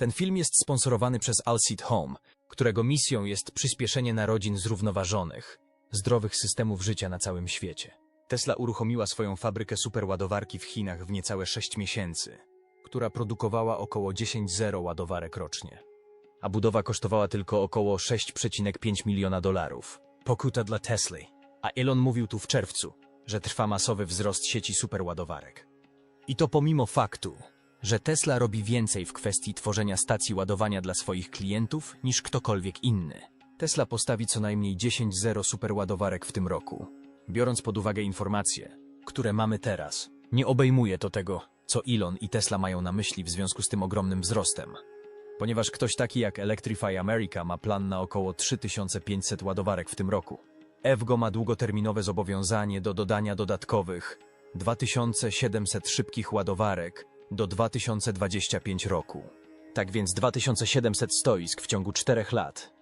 Ten film jest sponsorowany przez Alseed Home, którego misją jest przyspieszenie narodzin zrównoważonych, zdrowych systemów życia na całym świecie. Tesla uruchomiła swoją fabrykę superładowarki w Chinach w niecałe 6 miesięcy, która produkowała około 10,0 ładowarek rocznie. A budowa kosztowała tylko około 6,5 miliona dolarów. Pokuta dla Tesly. A Elon mówił tu w czerwcu, że trwa masowy wzrost sieci superładowarek. I to pomimo faktu, że Tesla robi więcej w kwestii tworzenia stacji ładowania dla swoich klientów niż ktokolwiek inny. Tesla postawi co najmniej 10 superładowarek w tym roku. Biorąc pod uwagę informacje, które mamy teraz, nie obejmuje to tego, co Elon i Tesla mają na myśli w związku z tym ogromnym wzrostem. Ponieważ ktoś taki jak Electrify America ma plan na około 3500 ładowarek w tym roku. EVGO ma długoterminowe zobowiązanie do dodania dodatkowych 2700 szybkich ładowarek do 2025 roku. Tak więc 2700 stoisk w ciągu 4 lat.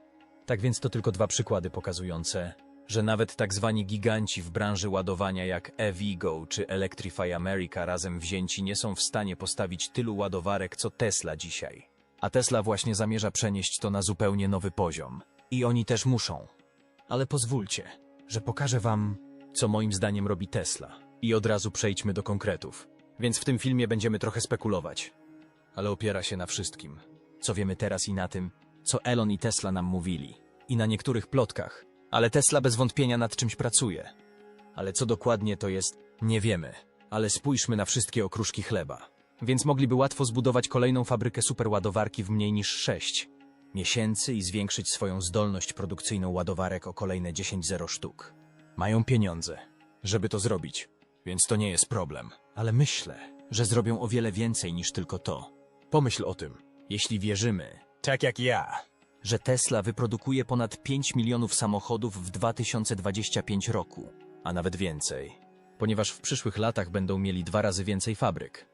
Tak więc to tylko dwa przykłady pokazujące, że nawet tak zwani giganci w branży ładowania jak Evigo czy Electrify America razem wzięci nie są w stanie postawić tylu ładowarek co Tesla dzisiaj. A Tesla właśnie zamierza przenieść to na zupełnie nowy poziom. I oni też muszą. Ale pozwólcie, że pokażę wam, co moim zdaniem robi Tesla. I od razu przejdźmy do konkretów. Więc w tym filmie będziemy trochę spekulować. Ale opiera się na wszystkim, co wiemy teraz i na tym, co Elon i Tesla nam mówili. I na niektórych plotkach. Ale Tesla bez wątpienia nad czymś pracuje. Ale co dokładnie to jest, nie wiemy. Ale spójrzmy na wszystkie okruszki chleba. Więc mogliby łatwo zbudować kolejną fabrykę superładowarki w mniej niż 6 miesięcy i zwiększyć swoją zdolność produkcyjną ładowarek o kolejne 10-0 sztuk. Mają pieniądze, żeby to zrobić, więc to nie jest problem. Ale myślę, że zrobią o wiele więcej niż tylko to. Pomyśl o tym, jeśli wierzymy, tak jak ja, że Tesla wyprodukuje ponad 5 milionów samochodów w 2025 roku, a nawet więcej. Ponieważ w przyszłych latach będą mieli dwa razy więcej fabryk.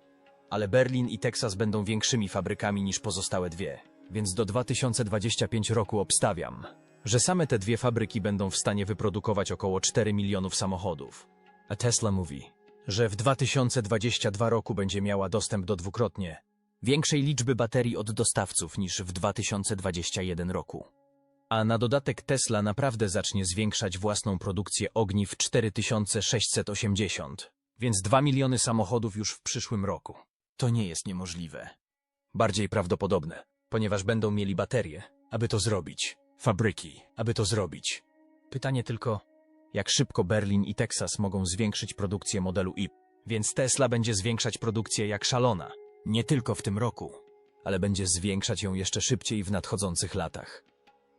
Ale Berlin i Teksas będą większymi fabrykami niż pozostałe dwie. Więc do 2025 roku obstawiam, że same te dwie fabryki będą w stanie wyprodukować około 4 milionów samochodów. A Tesla mówi, że w 2022 roku będzie miała dostęp do dwukrotnie większej liczby baterii od dostawców niż w 2021 roku. A na dodatek Tesla naprawdę zacznie zwiększać własną produkcję ogniw 4680, więc 2 miliony samochodów już w przyszłym roku. To nie jest niemożliwe. Bardziej prawdopodobne, ponieważ będą mieli baterie, aby to zrobić, fabryki, aby to zrobić. Pytanie tylko, jak szybko Berlin i Teksas mogą zwiększyć produkcję modelu IP. Więc Tesla będzie zwiększać produkcję jak szalona. Nie tylko w tym roku, ale będzie zwiększać ją jeszcze szybciej w nadchodzących latach.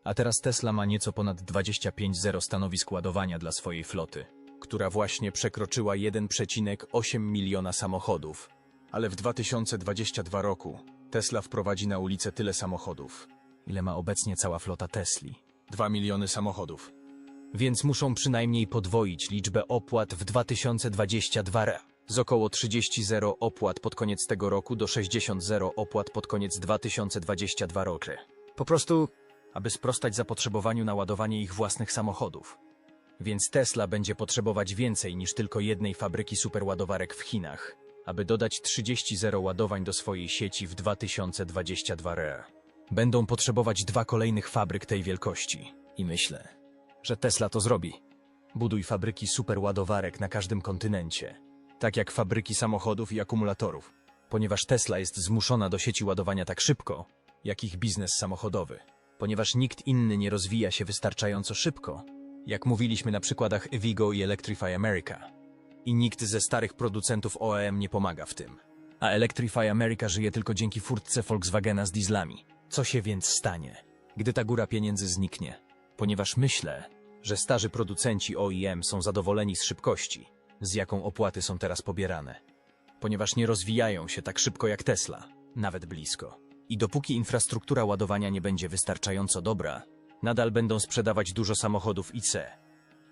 A teraz Tesla ma nieco ponad 25 zero stanowisk ładowania dla swojej floty, która właśnie przekroczyła 1,8 miliona samochodów. Ale w 2022 roku Tesla wprowadzi na ulicę tyle samochodów, ile ma obecnie cała flota Tesli. 2 miliony samochodów. Więc muszą przynajmniej podwoić liczbę opłat w 2022 r. Z około 30 zero opłat pod koniec tego roku do 60 zero opłat pod koniec 2022 roku. Po prostu, aby sprostać zapotrzebowaniu na ładowanie ich własnych samochodów. Więc Tesla będzie potrzebować więcej niż tylko jednej fabryki superładowarek w Chinach, aby dodać 30 zero ładowań do swojej sieci w 2022 r. Będą potrzebować dwa kolejnych fabryk tej wielkości. I myślę, że Tesla to zrobi. Buduj fabryki superładowarek na każdym kontynencie, tak jak fabryki samochodów i akumulatorów, ponieważ Tesla jest zmuszona do sieci ładowania tak szybko, jak ich biznes samochodowy, ponieważ nikt inny nie rozwija się wystarczająco szybko, jak mówiliśmy na przykładach Evigo i Electrify America. I nikt ze starych producentów OEM nie pomaga w tym. A Electrify America żyje tylko dzięki furtce Volkswagena z dieslami. Co się więc stanie, gdy ta góra pieniędzy zniknie? Ponieważ myślę, że starzy producenci OEM są zadowoleni z szybkości, z jaką opłaty są teraz pobierane. Ponieważ nie rozwijają się tak szybko jak Tesla, nawet blisko. I dopóki infrastruktura ładowania nie będzie wystarczająco dobra, nadal będą sprzedawać dużo samochodów IC.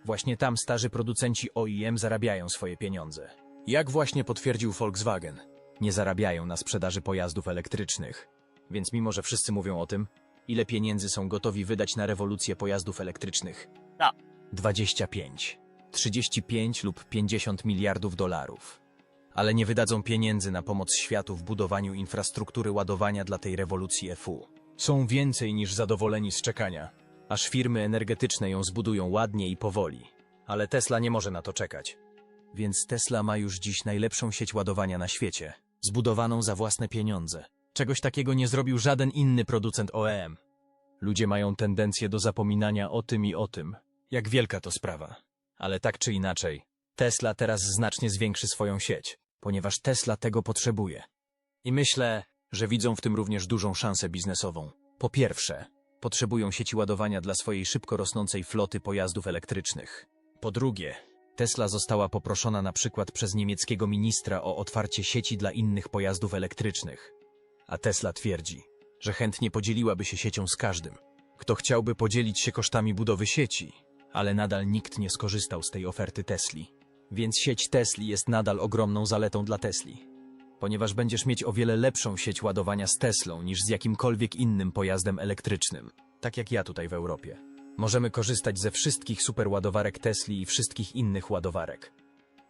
Właśnie tam starzy producenci OEM zarabiają swoje pieniądze. Jak właśnie potwierdził Volkswagen, nie zarabiają na sprzedaży pojazdów elektrycznych. Więc mimo, że wszyscy mówią o tym, ile pieniędzy są gotowi wydać na rewolucję pojazdów elektrycznych? No. 25, 35 lub 50 miliardów dolarów. ale nie wydadzą pieniędzy na pomoc światu w budowaniu infrastruktury ładowania dla tej rewolucji FU. Są więcej niż zadowoleni z czekania, aż firmy energetyczne ją zbudują ładnie i powoli. Ale Tesla nie może na to czekać. Więc Tesla ma już dziś najlepszą sieć ładowania na świecie, zbudowaną za własne pieniądze. Czegoś takiego nie zrobił żaden inny producent OEM. Ludzie mają tendencję do zapominania o tym i o tym, jak wielka to sprawa. Ale tak czy inaczej, Tesla teraz znacznie zwiększy swoją sieć, ponieważ Tesla tego potrzebuje. I myślę, że widzą w tym również dużą szansę biznesową. Po pierwsze, potrzebują sieci ładowania dla swojej szybko rosnącej floty pojazdów elektrycznych. Po drugie, Tesla została poproszona na przykład przez niemieckiego ministra o otwarcie sieci dla innych pojazdów elektrycznych. A Tesla twierdzi, że chętnie podzieliłaby się siecią z każdym, kto chciałby podzielić się kosztami budowy sieci, ale nadal nikt nie skorzystał z tej oferty Tesli. Więc sieć Tesli jest nadal ogromną zaletą dla Tesli, ponieważ będziesz mieć o wiele lepszą sieć ładowania z Teslą niż z jakimkolwiek innym pojazdem elektrycznym, tak jak ja tutaj w Europie. Możemy korzystać ze wszystkich superładowarek Tesli i wszystkich innych ładowarek,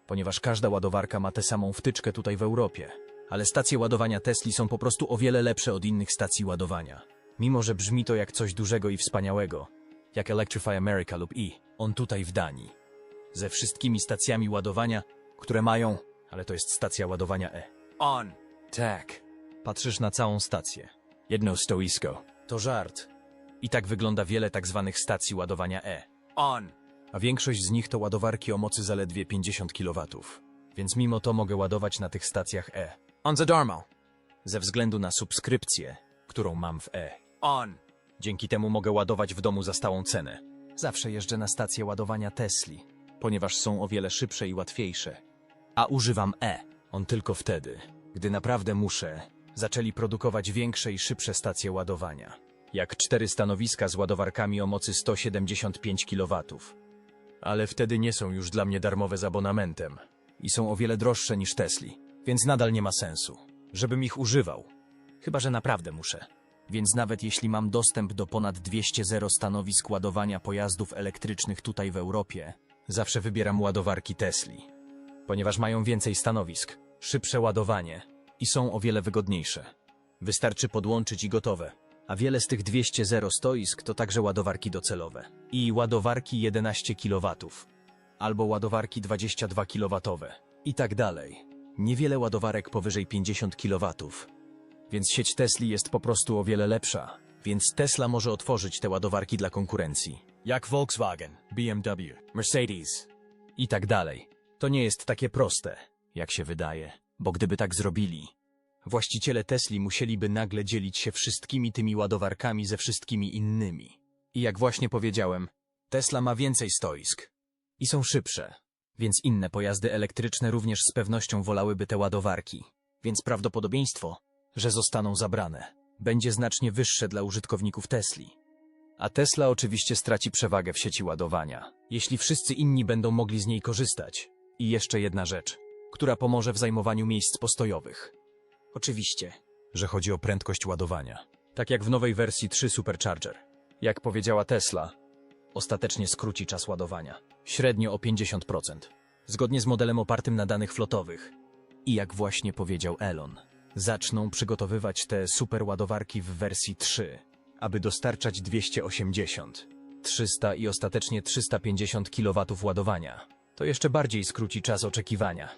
ponieważ każda ładowarka ma tę samą wtyczkę tutaj w Europie. Ale stacje ładowania Tesli są po prostu o wiele lepsze od innych stacji ładowania. Mimo, że brzmi to jak coś dużego i wspaniałego, jak Electrify America lub i on tutaj w Danii. Ze wszystkimi stacjami ładowania, które mają, ale to jest stacja ładowania E. On. Tak. Patrzysz na całą stację. Jedno stoisko. To żart. I tak wygląda wiele tak zwanych stacji ładowania E. On. A większość z nich to ładowarki o mocy zaledwie 50 kW. Więc mimo to mogę ładować na tych stacjach E. On za darmo. Ze względu na subskrypcję, którą mam w E. On. Dzięki temu mogę ładować w domu za stałą cenę. Zawsze jeżdżę na stację ładowania Tesli, ponieważ są o wiele szybsze i łatwiejsze. A używam E. On tylko wtedy, gdy naprawdę muszę, zaczęli produkować większe i szybsze stacje ładowania. Jak cztery stanowiska z ładowarkami o mocy 175 kW. Ale wtedy nie są już dla mnie darmowe z abonamentem i są o wiele droższe niż Tesli, więc nadal nie ma sensu, żebym ich używał. Chyba, że naprawdę muszę. Więc nawet jeśli mam dostęp do ponad 200 zero stanowisk ładowania pojazdów elektrycznych tutaj w Europie, zawsze wybieram ładowarki Tesli, ponieważ mają więcej stanowisk, szybsze ładowanie i są o wiele wygodniejsze. Wystarczy podłączyć i gotowe. A wiele z tych 200 zero stoisk to także ładowarki docelowe. I ładowarki 11 kW, albo ładowarki 22 kW i tak dalej. Niewiele ładowarek powyżej 50 kW, więc sieć Tesli jest po prostu o wiele lepsza. Więc Tesla może otworzyć te ładowarki dla konkurencji. Jak Volkswagen, BMW, Mercedes i tak dalej. To nie jest takie proste, jak się wydaje, bo gdyby tak zrobili, właściciele Tesli musieliby nagle dzielić się wszystkimi tymi ładowarkami ze wszystkimi innymi. I jak właśnie powiedziałem, Tesla ma więcej stoisk i są szybsze, więc inne pojazdy elektryczne również z pewnością wolałyby te ładowarki. Więc prawdopodobieństwo, że zostaną zabrane, będzie znacznie wyższe dla użytkowników Tesli. A Tesla oczywiście straci przewagę w sieci ładowania, jeśli wszyscy inni będą mogli z niej korzystać. I jeszcze jedna rzecz, która pomoże w zajmowaniu miejsc postojowych. Oczywiście, że chodzi o prędkość ładowania. Tak jak w nowej wersji 3 Supercharger. Jak powiedziała Tesla, ostatecznie skróci czas ładowania. Średnio o 50%. Zgodnie z modelem opartym na danych flotowych. I jak właśnie powiedział Elon, zaczną przygotowywać te superładowarki w wersji 3, aby dostarczać 280, 300 i ostatecznie 350 kW ładowania. To jeszcze bardziej skróci czas oczekiwania.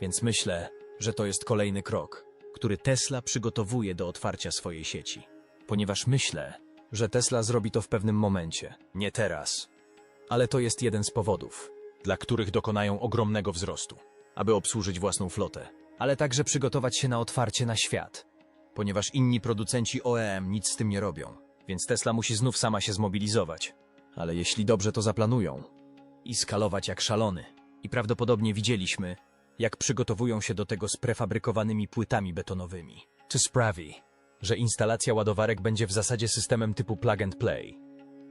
Więc myślę, że to jest kolejny krok, który Tesla przygotowuje do otwarcia swojej sieci. Ponieważ myślę, że Tesla zrobi to w pewnym momencie, nie teraz. Ale to jest jeden z powodów, dla których dokonają ogromnego wzrostu, aby obsłużyć własną flotę, ale także przygotować się na otwarcie na świat, ponieważ inni producenci OEM nic z tym nie robią, więc Tesla musi znów sama się zmobilizować. Ale jeśli dobrze to zaplanują i skalować jak szalony, i prawdopodobnie widzieliśmy, jak przygotowują się do tego z prefabrykowanymi płytami betonowymi, czy sprawi, że instalacja ładowarek będzie w zasadzie systemem typu plug and play.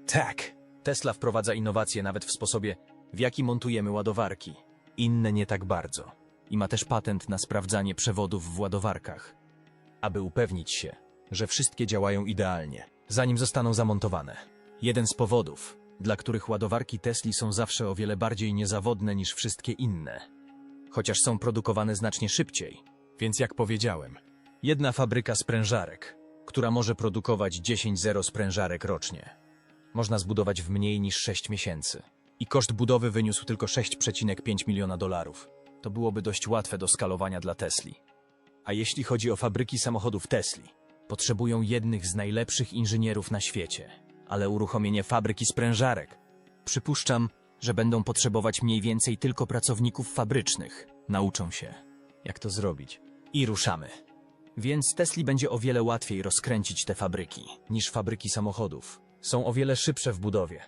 Tak, Tesla wprowadza innowacje nawet w sposobie, w jaki montujemy ładowarki. Inne nie tak bardzo. I ma też patent na sprawdzanie przewodów w ładowarkach, aby upewnić się, że wszystkie działają idealnie, zanim zostaną zamontowane. Jeden z powodów, dla których ładowarki Tesli są zawsze o wiele bardziej niezawodne niż wszystkie inne, chociaż są produkowane znacznie szybciej. Więc jak powiedziałem, jedna fabryka sprężarek, która może produkować 10-0 sprężarek rocznie, można zbudować w mniej niż 6 miesięcy. I koszt budowy wyniósł tylko 6,5 miliona dolarów. To byłoby dość łatwe do skalowania dla Tesli. A jeśli chodzi o fabryki samochodów Tesli, potrzebują jednych z najlepszych inżynierów na świecie. Ale uruchomienie fabryki sprężarek, przypuszczam, że będą potrzebować mniej więcej tylko pracowników fabrycznych. Nauczą się, jak to zrobić. I ruszamy. Więc Tesli będzie o wiele łatwiej rozkręcić te fabryki niż fabryki samochodów. Są o wiele szybsze w budowie.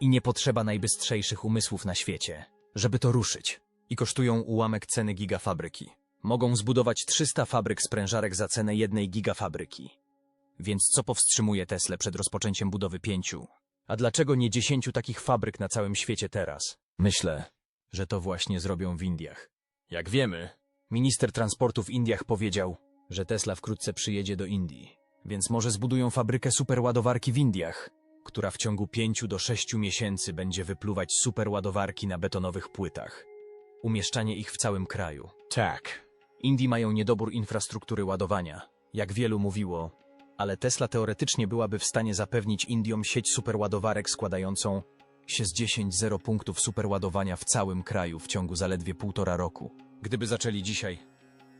I nie potrzeba najbystrzejszych umysłów na świecie, żeby to ruszyć. I kosztują ułamek ceny gigafabryki. Mogą zbudować 300 fabryk sprężarek za cenę jednej gigafabryki. Więc co powstrzymuje Tesla przed rozpoczęciem budowy pięciu? A dlaczego nie dziesięciu takich fabryk na całym świecie teraz? Myślę, że to właśnie zrobią w Indiach. Jak wiemy, minister transportu w Indiach powiedział, że Tesla wkrótce przyjedzie do Indii, więc może zbudują fabrykę superładowarki w Indiach, która w ciągu pięciu do sześciu miesięcy będzie wypluwać superładowarki na betonowych płytach. Umieszczanie ich w całym kraju. Tak. Indii mają niedobór infrastruktury ładowania, jak wielu mówiło, ale Tesla teoretycznie byłaby w stanie zapewnić Indiom sieć superładowarek składającą się z 10-0 punktów superładowania w całym kraju w ciągu zaledwie półtora roku. Gdyby zaczęli dzisiaj,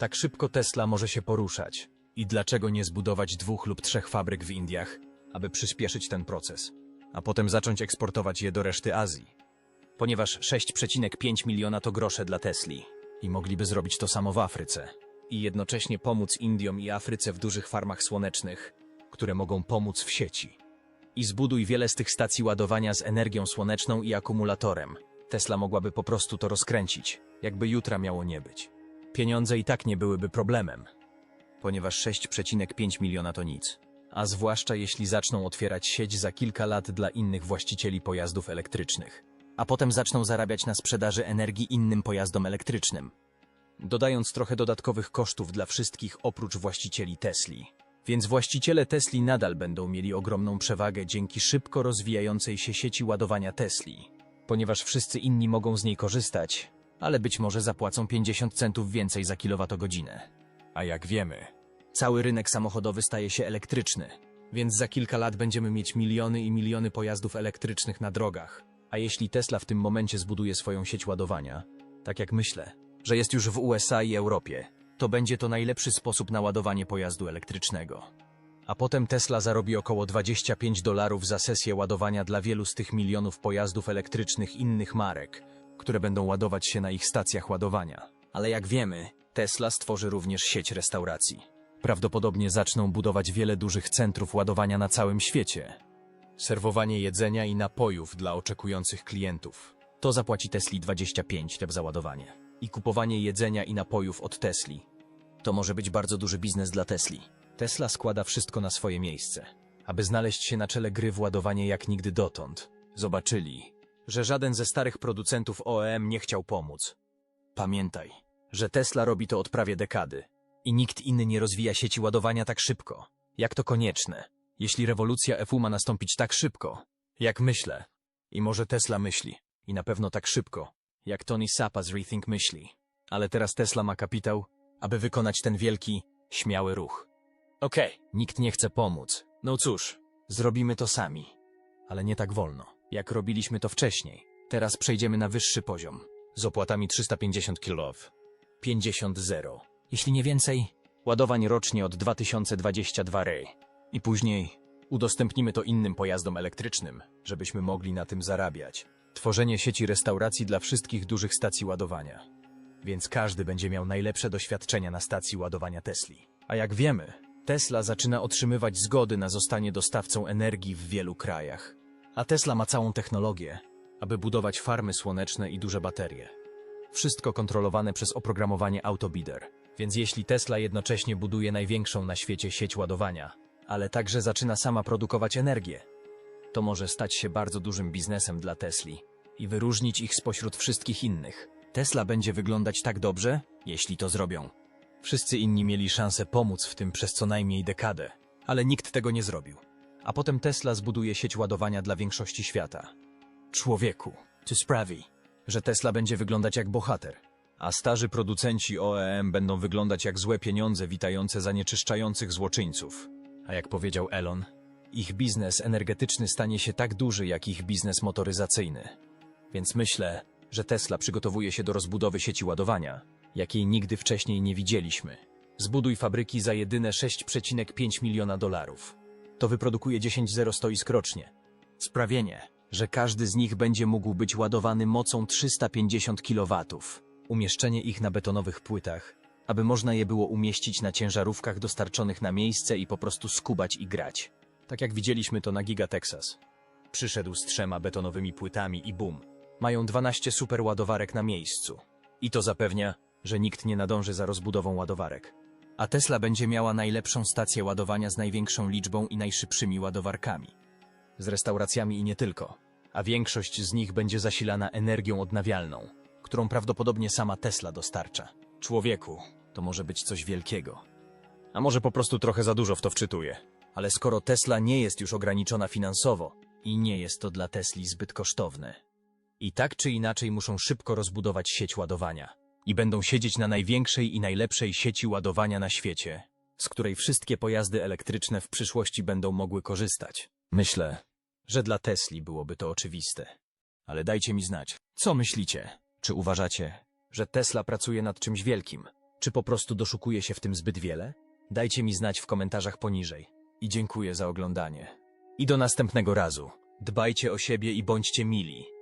tak szybko Tesla może się poruszać. I dlaczego nie zbudować dwóch lub trzech fabryk w Indiach, aby przyspieszyć ten proces, a potem zacząć eksportować je do reszty Azji? Ponieważ 6,5 miliona to grosze dla Tesli i mogliby zrobić to samo w Afryce i jednocześnie pomóc Indiom i Afryce w dużych farmach słonecznych, które mogą pomóc w sieci. I zbuduj wiele z tych stacji ładowania z energią słoneczną i akumulatorem. Tesla mogłaby po prostu to rozkręcić, jakby jutra miało nie być. Pieniądze i tak nie byłyby problemem, ponieważ 6,5 miliona to nic. A zwłaszcza jeśli zaczną otwierać sieć za kilka lat dla innych właścicieli pojazdów elektrycznych, a potem zaczną zarabiać na sprzedaży energii innym pojazdom elektrycznym, dodając trochę dodatkowych kosztów dla wszystkich oprócz właścicieli Tesli. Więc właściciele Tesli nadal będą mieli ogromną przewagę dzięki szybko rozwijającej się sieci ładowania Tesli, ponieważ wszyscy inni mogą z niej korzystać, ale być może zapłacą 50 centów więcej za kilowatogodzinę. A jak wiemy, cały rynek samochodowy staje się elektryczny, więc za kilka lat będziemy mieć miliony i miliony pojazdów elektrycznych na drogach. A jeśli Tesla w tym momencie zbuduje swoją sieć ładowania, tak jak myślę, że jest już w USA i Europie, to będzie to najlepszy sposób na ładowanie pojazdu elektrycznego. A potem Tesla zarobi około 25 dolarów za sesję ładowania dla wielu z tych milionów pojazdów elektrycznych innych marek, które będą ładować się na ich stacjach ładowania. Ale jak wiemy, Tesla stworzy również sieć restauracji. Prawdopodobnie zaczną budować wiele dużych centrów ładowania na całym świecie. Serwowanie jedzenia i napojów dla oczekujących klientów. To zapłaci Tesli 25 tep za ładowanie. I kupowanie jedzenia i napojów od Tesli. To może być bardzo duży biznes dla Tesli. Tesla składa wszystko na swoje miejsce, aby znaleźć się na czele gry w ładowanie jak nigdy dotąd. Zobaczyli, że żaden ze starych producentów OEM nie chciał pomóc. Pamiętaj, że Tesla robi to od prawie dekady i nikt inny nie rozwija sieci ładowania tak szybko. Jak to konieczne, jeśli rewolucja FU ma nastąpić tak szybko, jak myślę. I może Tesla myśli, i na pewno tak szybko, jak Tony Sapa z Rethink myśli. Ale teraz Tesla ma kapitał, aby wykonać ten wielki, śmiały ruch. Okej, nikt nie chce pomóc. No cóż, zrobimy to sami. Ale nie tak wolno, jak robiliśmy to wcześniej. Teraz przejdziemy na wyższy poziom, z opłatami 350 kW. 50 zero. Jeśli nie więcej, ładowań rocznie od 2022 rej. I później udostępnimy to innym pojazdom elektrycznym, żebyśmy mogli na tym zarabiać. Tworzenie sieci restauracji dla wszystkich dużych stacji ładowania. Więc każdy będzie miał najlepsze doświadczenia na stacji ładowania Tesli. A jak wiemy, Tesla zaczyna otrzymywać zgody na zostanie dostawcą energii w wielu krajach. A Tesla ma całą technologię, aby budować farmy słoneczne i duże baterie. Wszystko kontrolowane przez oprogramowanie Autobidder. Więc jeśli Tesla jednocześnie buduje największą na świecie sieć ładowania, ale także zaczyna sama produkować energię, to może stać się bardzo dużym biznesem dla Tesli i wyróżnić ich spośród wszystkich innych. Tesla będzie wyglądać tak dobrze, jeśli to zrobią. Wszyscy inni mieli szansę pomóc w tym przez co najmniej dekadę, ale nikt tego nie zrobił. A potem Tesla zbuduje sieć ładowania dla większości świata. Człowieku, to sprawi, że Tesla będzie wyglądać jak bohater, A starzy producenci OEM będą wyglądać jak złe pieniądze witające zanieczyszczających złoczyńców. A jak powiedział Elon, ich biznes energetyczny stanie się tak duży jak ich biznes motoryzacyjny. Więc myślę, że Tesla przygotowuje się do rozbudowy sieci ładowania, jakiej nigdy wcześniej nie widzieliśmy. Zbuduj fabryki za jedyne 6,5 miliona dolarów. To wyprodukuje 10 zero stoisk rocznie. Sprawienie, że każdy z nich będzie mógł być ładowany mocą 350 kW. Umieszczenie ich na betonowych płytach, aby można je było umieścić na ciężarówkach dostarczonych na miejsce i po prostu skubać i grać. Tak jak widzieliśmy to na Giga Texas. Przyszedł z trzema betonowymi płytami i bum. Mają 12 super ładowarek na miejscu. I to zapewnia, że nikt nie nadąży za rozbudową ładowarek. A Tesla będzie miała najlepszą stację ładowania z największą liczbą i najszybszymi ładowarkami. Z restauracjami i nie tylko. A większość z nich będzie zasilana energią odnawialną, którą prawdopodobnie sama Tesla dostarcza. Człowieku, to może być coś wielkiego. A może po prostu trochę za dużo w to wczytuję. Ale skoro Tesla nie jest już ograniczona finansowo i nie jest to dla Tesli zbyt kosztowne, i tak czy inaczej muszą szybko rozbudować sieć ładowania i będą siedzieć na największej i najlepszej sieci ładowania na świecie, z której wszystkie pojazdy elektryczne w przyszłości będą mogły korzystać. Myślę, że dla Tesli byłoby to oczywiste. Ale dajcie mi znać, co myślicie? Czy uważacie, że Tesla pracuje nad czymś wielkim? Czy po prostu doszukuje się w tym zbyt wiele? Dajcie mi znać w komentarzach poniżej. I dziękuję za oglądanie. I do następnego razu. Dbajcie o siebie i bądźcie mili.